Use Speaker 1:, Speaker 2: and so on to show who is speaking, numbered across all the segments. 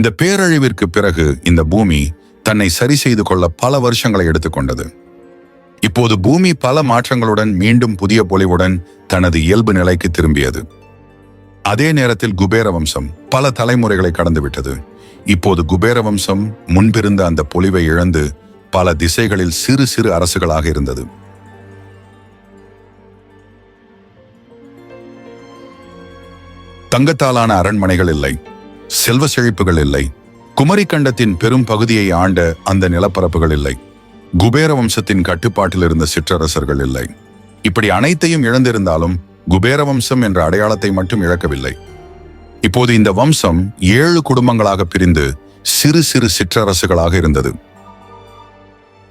Speaker 1: இந்த பேரழிவிற்கு பிறகு இந்த பூமி தன்னை சரி செய்து கொள்ள பல வருஷங்களை எடுத்துக்கொண்டது இப்போது பூமி பல மாற்றங்களுடன் மீண்டும் புதிய பொலிவுடன் தனது இயல்பு நிலைக்கு திரும்பியது. அதே நேரத்தில் குபேர வம்சம் பல தலைமுறைகளை கடந்துவிட்டது. இப்போது குபேர வம்சம் முன்பிருந்த அந்த பொலிவை இழந்து பல திசைகளில் சிறு சிறு அரசுகளாக இருந்தது. தங்கத்தாலான அரண்மனைகள் இல்லை. செல்வ செழிப்புகள் இல்லை. குமரி கண்டத்தின் பெரும் பகுதியை ஆண்ட அந்த நிலப்பரப்புகள் இல்லை. குபேர வம்சத்தின் கட்டுப்பாட்டில் இருந்த சிற்றரசர்கள் இல்லை. இப்படி அனைத்தையும் இழந்திருந்தாலும் குபேர வம்சம் என்ற அடையாளத்தை மட்டும் இழக்கவில்லை. இப்போது இந்த வம்சம் ஏழு குடும்பங்களாக பிரிந்து சிறு சிறு சிற்றரசுகளாக இருந்தது.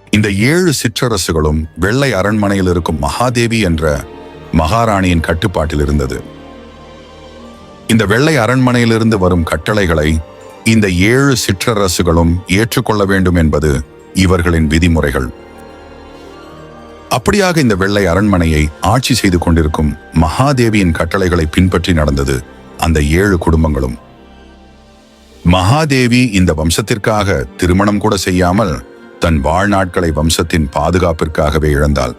Speaker 1: இந்த ஏழு சிற்றரசுகளும் வெள்ளை அரண்மனையில் இருக்கும் மகாதேவி என்ற மகாராணியின் கட்டுப்பாட்டில் இருந்தது. இந்த வெள்ளை அரண்மனையிலிருந்து வரும் கட்டளைகளை இந்த ஏழு சிற்றரசுகளும் ஏற்றுக்கொள்ள வேண்டும் என்பது இவர்களின் விதிமுறைகள். அப்படியாக இந்த வெள்ளை அரண்மனையை ஆட்சி செய்து கொண்டிருக்கும் மகாதேவியின் கட்டளைகளை பின்பற்றி நடந்தது அந்த ஏழு குடும்பங்களும். மகாதேவி இந்த வம்சத்திற்காக திருமணம் கூட செய்யாமல் தன் வாழ்நாட்களை வம்சத்தின் பாதுகாப்பிற்காகவே இழந்தாள்.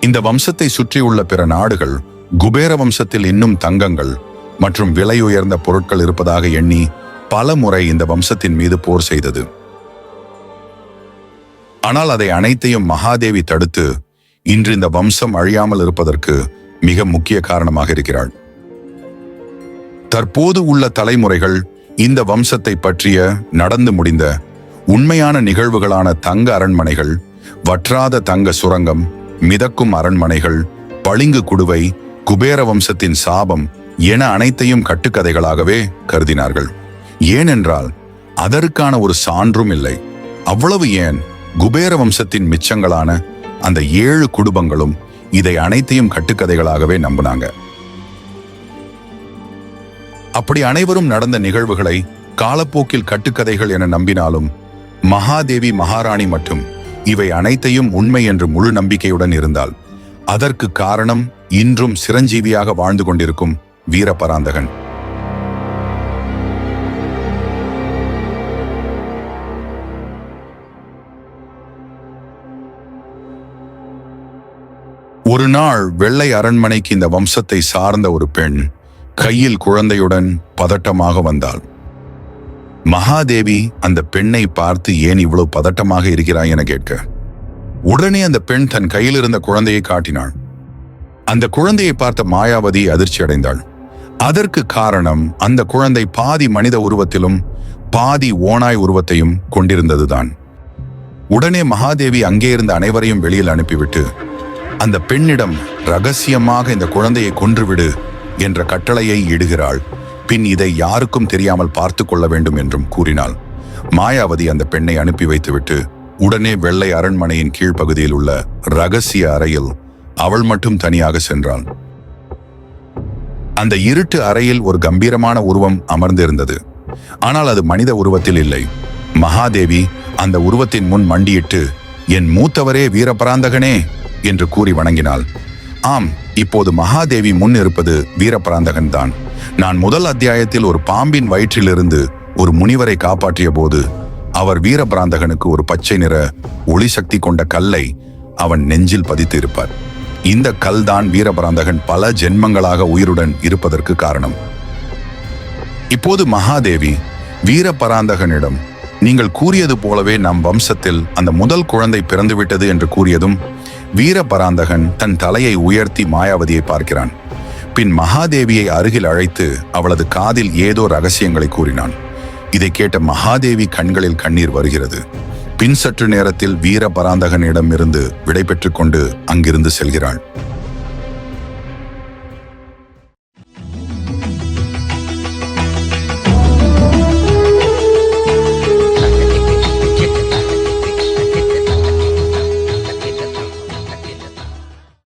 Speaker 1: இந்த வம்சத்தை சுற்றியுள்ள பிற நாடுகள் குபேர வம்சத்தில் இன்னும் தங்கங்கள் மற்றும் விலை உயர்ந்த பொருட்கள் இருப்பதாக எண்ணி பல முறை இந்த வம்சத்தின் மீது போர் செய்தது. ஆனால் அதை அனைத்தையும் மகாதேவி தடுத்து இன்று இந்த வம்சம் அழியாமல் இருப்பதற்கு மிக முக்கிய காரணமாக இருக்கிறாள். தற்போது உள்ள தலைமுறைகள் இந்த வம்சத்தை பற்றிய நடந்து முடிந்த உண்மையான நிகழ்வுகளான தங்க அரண்மனைகள் வற்றாத தங்க சுரங்கம் மிதக்கும் அரண்மனைகள் பளிங்கு குடுவை குபேர வம்சத்தின் சாபம் என அனைத்தையும் கட்டுக்கதைகளாகவே கருதினார்கள். ஏனென்றால் அதற்கான ஒரு சான்றும் இல்லை. அவ்வளவு ஏன் குபேர வம்சத்தின் மிச்சங்களான அந்த ஏழு குடும்பங்களும் இதை அனைத்தையும் கட்டுக்கதைகளாகவே நம்பினாங்க. அப்படி அனைவரும் நடந்த நிகழ்வுகளை காலப்போக்கில் கட்டுக்கதைகள் என நம்பினாலும் மகாதேவி மகாராணி மற்றும் இவை அனைத்தையும் உண்மை என்று முழு நம்பிக்கையுடன் இருந்தால் அதற்கு காரணம் இன்றும் சிரஞ்சீவியாக வாழ்ந்து கொண்டிருக்கும் வீரபராந்தகன் ஒரு நாள் வெள்ளை அரண்மனைக்கு இந்த வம்சத்தை சார்ந்த ஒரு பெண் கையில் குழந்தையுடன் பதட்டமாக வந்தாள். மகாதேவி அந்த பெண்ணை பார்த்து ஏன் இவ்வளவு பதட்டமாக இருக்கிறாய் என கேட்க உடனே அந்த பெண் தன் கையில் இருந்த குழந்தையை காட்டினாள். அந்த குழந்தையை பார்த்த மாயாவதி அதிர்ச்சி அடைந்தாள். அதற்கு காரணம் அந்த குழந்தை பாதி மனித உருவத்திலும் பாதி ஓனாய் உருவத்தையும் கொண்டிருந்ததுதான். உடனே மகாதேவி அங்கே இருந்த அனைவரையும் வெளியில் அனுப்பிவிட்டு அந்த பெண்ணிடம் ரகசியமாக இந்த குழந்தையை கொன்றுவிடு என்ற கட்டளையை இடுகிறாள். பின் இதை யாருக்கும் தெரியாமல் பார்த்து கொள்ள வேண்டும் என்றும் கூறினாள். மாயாவதி அந்த பெண்ணை அனுப்பி வைத்துவிட்டு உடனே வெள்ளை அரண்மனையின் கீழ்ப்பகுதியில் உள்ள ரகசிய அறையில் அவள் மட்டும் தனியாக சென்றாள் அந்த இருட்டு அறையில் ஒரு கம்பீரமான உருவம் அமர்ந்திருந்தது. ஆனால் அது மனித உருவத்தில் இல்லை. மகாதேவி அந்த உருவத்தின் முன் மண்டியிட்டு என் மூத்தவரே வீரபராந்தகனே! என்று கூறி வணங்கினாள். ஆம் இப்போது மகாதேவி முன் இருப்பது வீரபராந்தகன் தான் நான் முதல் அத்தியாயத்தில் ஒரு பாம்பின் வயிற்றிலிருந்து ஒரு முனிவரை காப்பாற்றிய போது அவர் வீரபிராந்தகனுக்கு ஒரு பச்சை நிற ஒளி சக்தி கொண்ட கல்லை அவன் நெஞ்சில் பதித்து இருப்பார் இந்த கல்தான் வீரபராந்தகன் பல ஜென்மங்களாக உயிருடன் இருப்பதற்கு காரணம். இப்போது மகாதேவி வீரபராந்தகனிடம் நீங்கள் கூறியது போலவே நம் வம்சத்தில் அந்த முதல் குழந்தை பிறந்துவிட்டது என்று கூறியதும் வீரபராந்தகன் தன் தலையை உயர்த்தி மாயாவதியை பார்க்கிறான். பின் மகாதேவியை அருகில் அழைத்து அவளது காதில் ஏதோ ரகசியங்களை கூறினான். இதை கேட்ட மகாதேவி கண்களில் கண்ணீர் வருகிறது. பின் சற்று நேரத்தில் வீர பராந்தகனிடம் இருந்து விடை கொண்டு அங்கிருந்து செல்கிறாள்.